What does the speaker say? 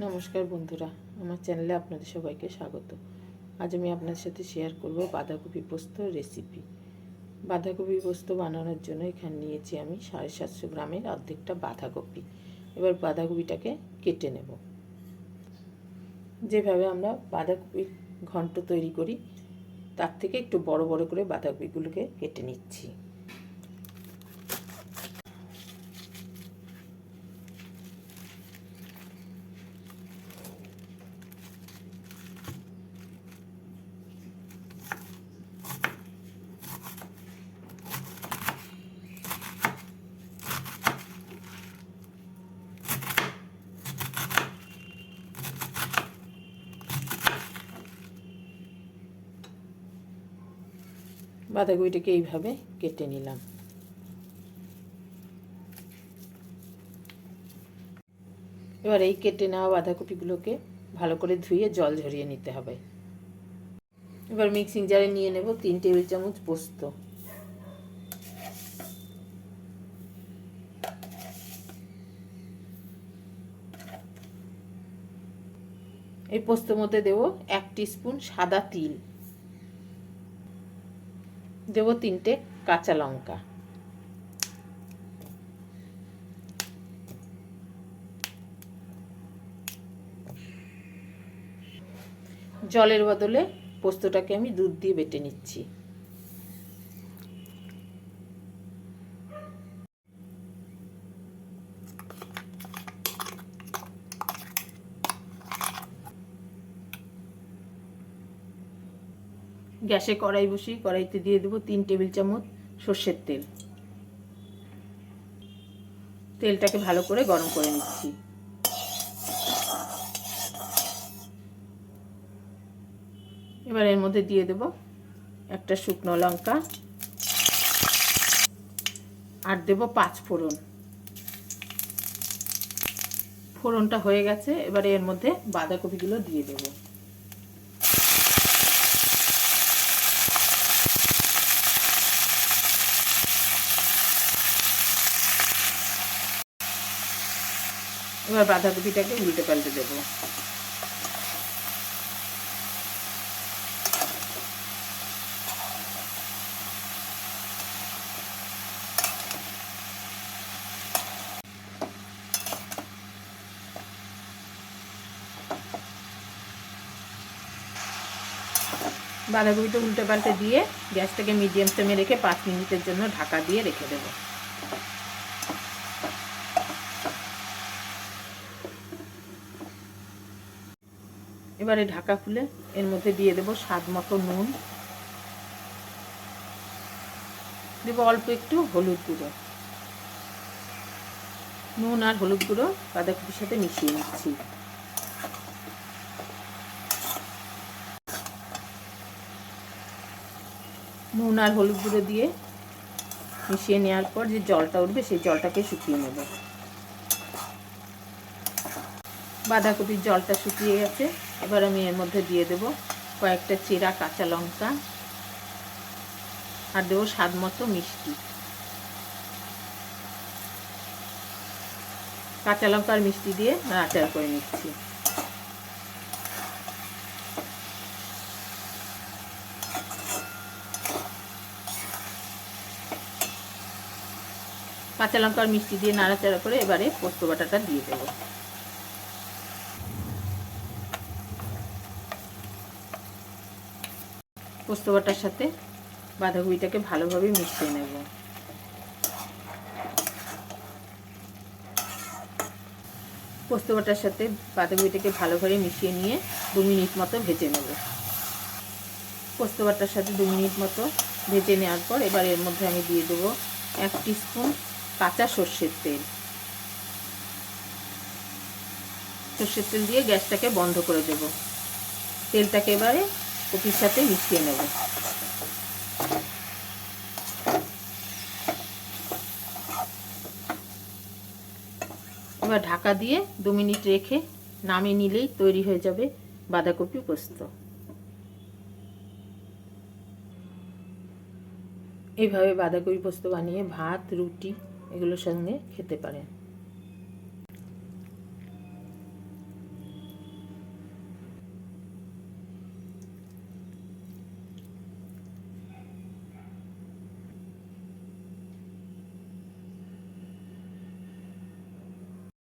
নমস্কার বন্ধুরা, আমার চ্যানেলে আপনাদের সবাইকে স্বাগত। আজ আমি আপনাদের সাথে শেয়ার করব বাঁধাকপি পোস্ত রেসিপি বাঁধাকপি পোস্ত বানানোর জন্য এখানে নিয়েছি আমি সাড়ে সাতশো গ্রামের অর্ধেকটা বাঁধাকপি। এবার বাঁধাকপিটাকে কেটে নেব। যেভাবে আমরা বাঁধাকপির ঘন্ট তৈরি করি, তার থেকে একটু বড় বড় করে বাঁধাকপিগুলোকে কেটে নিচ্ছি। বাঁধাকপিটাকে এইভাবে কেটে নিলাম। এবার এই কেটে নেওয়া বাঁধাকপিগুলোকে ভালো করে ধুয়ে জল ঝরিয়ে নিতে হবে। এবার মিক্সিং জারে নিয়ে নেব তিন টেবিল চামচ পোস্ত। এই পোস্তর মধ্যে দেব এক স্পুন সাদা তিল। দেব তিনটে কাঁচা লঙ্কা। জলের বদলে পোস্তটাকে আমি দুধ দিয়ে বেটে নিচ্ছি। গ্যাসে কড়াই বসিয়ে কড়াইতে দিয়ে দেবো তিন টেবিল চামচ সর্ষের তেল। তেলটাকে ভালো করে গরম করে নিচ্ছি। এবার এর মধ্যে দিয়ে দেব একটা শুকনো লঙ্কা। আর দেব পাঁচ ফোড়ন। ফোড়নটা হয়ে গেছে, এবারে এর মধ্যে বাঁধাকপিগুলো দিয়ে দেবো। এবার বাঁধাকপিটাকে উল্টে পাল্টে দেবো। বাঁধাকপিটা উল্টে পাল্টে দিয়ে গ্যাসটাকে মিডিয়াম ফ্লেমে রেখে পাঁচ মিনিটের জন্য ঢাকা দিয়ে রেখে দেবো। এবারে ঢাকা খুলে এর মধ্যে দিয়ে দেবো স্বাদ মতো নুন। দেবো অল্প একটু হলুদ গুঁড়ো। নুন আর হলুদ গুঁড়ো বাঁধাকপির সাথে মিশিয়ে নিচ্ছি। নুন আর হলুদ গুঁড়ো দিয়ে মিশিয়ে নেওয়ার পর যে জলটা উঠবে সেই জলটাকে শুকিয়ে নেব। বাঁধাকপির জলটা শুকিয়ে গেছে। এবার আমি এর মধ্যে দিয়ে দেব কয়েকটা চেরা কাঁচা লঙ্কা আর দেবো স্বাদ মতো মিষ্টি। কাঁচা লঙ্কা আর মিষ্টি দিয়ে আচার করে নিচ্ছি। কাঁচা লঙ্কা আর মিষ্টি দিয়ে নাড়াচাড়া করে এবারে পোস্ত বাটাটা দিয়ে দেবো। পোস্ত বাটার সাথে বাঁধাকপিটাকে ভালোভাবে মিশিয়ে নেব। পোস্ত বাটার সাথে বাঁধাকপিটাকে ভালোভাবে মিশিয়ে নিয়ে দু মিনিট মতো ভেজে নেব। পোস্ত বাটার সাথে দু মিনিট মতো ভেজে নেওয়ার পর এবার এর মধ্যে আমি দিয়ে দেবো এক স্পুন কাঁচা সর্ষের তেল। সর্ষের তেল দিয়ে গ্যাসটাকে বন্ধ করে দেব। তেলটাকে এবারে কপির সাথে মিশিয়ে নেব। এবার ঢাকা দিয়ে দু মিনিট রেখে নামিয়ে নিলেই তৈরি হয়ে যাবে বাঁধাকপি পোস্ত। এইভাবে বাঁধাকপি পোস্ত বানিয়ে ভাত, রুটি এগুলোর সঙ্গে খেতে পারেন।